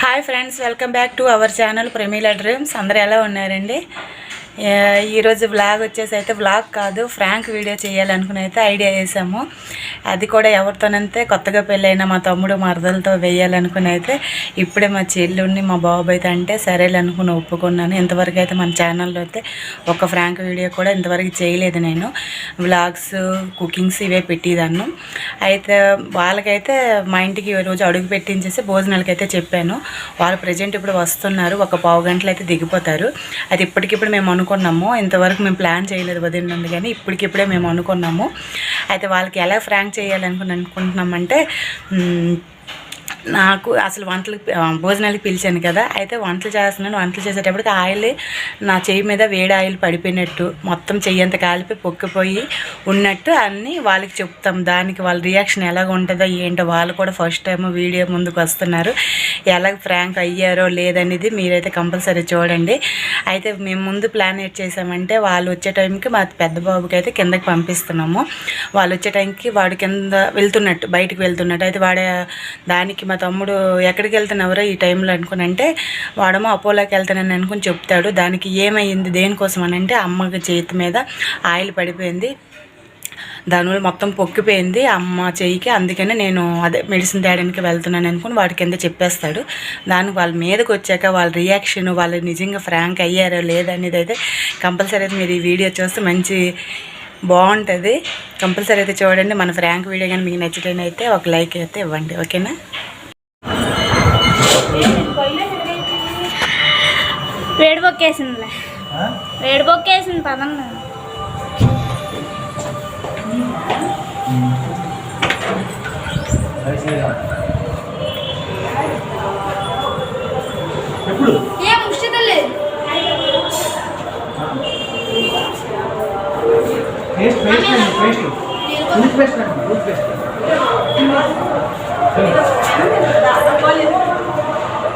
Hi friends welcome back to our channel Pramila dreams అందరు ఎలా ఉన్నారండి? ఈరోజు వ్లాగ్ వచ్చేసి అయితే వ్లాగ్ కాదు ఫ్రాంక్ వీడియో చేయాలనుకుని అయితే ఐడియా వేసాము. అది కూడా ఎవరితోనంతే కొత్తగా పెళ్ళైన మా తమ్ముడు మరదలతో వేయాలనుకుని అయితే ఇప్పుడే మా చెల్లుని మా బాబు అయితే అంటే సరేలే అనుకుని ఒప్పుకున్నాను. ఇంతవరకు అయితే మన ఛానల్లో అయితే ఒక ఫ్రాంక్ వీడియో కూడా ఇంతవరకు చేయలేదు నేను. వ్లాగ్స్ కుకింగ్స్ ఇవే పెట్టేదాన్ని. అయితే వాళ్ళకైతే మా ఇంటికి రోజు అడుగు పెట్టించేసి భోజనాలకి అయితే చెప్పాను. వాళ్ళు ప్రజెంట్ ఇప్పుడు వస్తున్నారు. ఒక పావు గంటలు అయితే దిగిపోతారు. అది ఇప్పటికిప్పుడు మేము అనుకున్నాము ఇంతవరకు మేము ప్లాన్ చేయలేదు వదిన నుండి కానీ ఇప్పటికిప్పుడే మేము అనుకున్నాము. అయితే వాళ్ళకి ఎలా ఫ్రాంక్ చేయాలనుకుని అనుకుంటున్నామంటే నాకు అసలు వంటలు ఆ, భోజనాలకు పిలిచాను కదా అయితే వంటలు చేస్తున్నాను. వంటలు చేసేటప్పటికి ఆయిల్ నా చెయ్యి మీద వేడి ఆయిల్ పడిపోయినట్టు మొత్తం చెయ్యి అంత కాలిపోయి పొక్కిపోయి ఉన్నట్టు అన్నీ వాళ్ళకి చెప్తాం. దానికి వాళ్ళ రియాక్షన్ ఎలాగ ఉంటుందో ఏంటో వాళ్ళు కూడా ఫస్ట్ టైం వీడియో ముందుకు వస్తున్నారు. ఎలాగ ఫ్రాంక్ అయ్యారో లేదనేది మీరైతే కంపల్సరీ చూడండి. అయితే మేము ముందు ప్లాన్ ఏట్ చేసామంటే వాళ్ళు వచ్చే టైంకి మా పెద్ద బాబుకి అయితే కిందకి పంపిస్తున్నాము. వాళ్ళు వచ్చే టైంకి వాడు కింద వెళ్తున్నట్టు బయటకు వెళ్తున్నట్టు. అయితే వాడే దానికి మా తమ్ముడు ఎక్కడికి వెళ్తున్నావురా ఈ టైంలో అనుకుని అంటే వాడేమో అపోలోకి వెళ్తానని అనుకుని చెప్తాడు. దానికి ఏమైంది? దేనికోసం? అని అంటే అమ్మకి చేతి మీద ఆయిల్ పడిపోయింది. దానివల్ల మొత్తం పొక్కిపోయింది. అమ్మ చెయ్యికి అందుకనే నేను అదే మెడిసిన్ తేయడానికి వెళ్తున్నాను అనుకుని వాడి కింద చెప్పేస్తాడు. దానికి వాళ్ళ మీదకి వచ్చాక వాళ్ళ రియాక్షన్ వాళ్ళు నిజంగా ఫ్రాంక్ అయ్యారో లేదనేది అయితే కంపల్సరీ అయితే మీరు ఈ వీడియో చూస్తే మంచి బాగుంటుంది. కంపల్సరీ అయితే చూడండి. మన ఫ్రాంక్ వీడియో కానీ మీకు నచ్చితేనైతే ఒక లైక్ అయితే ఇవ్వండి. ఓకేనా? వేడి బొక్కేసిందిలే వేడి బొక్కేసింది పదన్న ఎప్పుడు? ఏం ముష్టలేదు పేస్ట్ పేస్ట్ అండి పేస్ట్. టూత్ పేస్ట్ అండి టూత్ పేస్ట్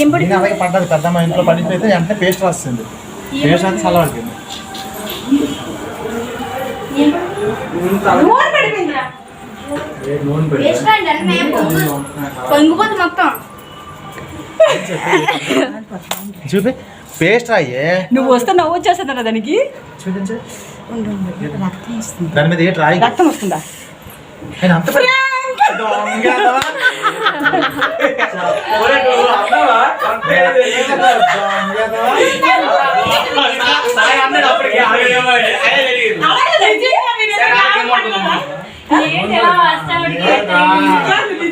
ఏం పడి నేను అలాగే పడ్డది పెద్దమ్మ ఇంట్లో పడిపోతే వెంటనే పేస్ట్ రాస్తుంది. పేస్ట్ ఏ నూనె పొంగిపోతుంది మొత్తం. చూపి. పేస్ట్ రాయే. నువ్వు వస్తే నవ్వు వచ్చేస్తుందా దానికి. చూపించు. దాని మీద ఏంటి రాయి? రక్తం వస్తుందా? అంత పెద్ద- దొంగదవా?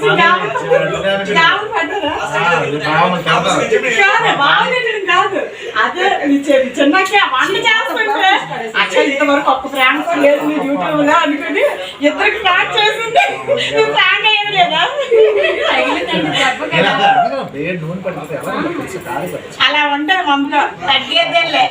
దొంగదవా? భావన కాదు. అదే చిన్నకే వంట చేస్తుంటే అక్కడ ఇంతవరకు ఒక్క ఫ్రాంక్ లేదు నీ యూట్యూబ్లో అనుకుని ఇద్దరికి ఫ్రాంక్ చేసింది. ఫ్రాంక్ అయ్యేది లేదా అలా ఉంటది మనలో తగ్గేదేలే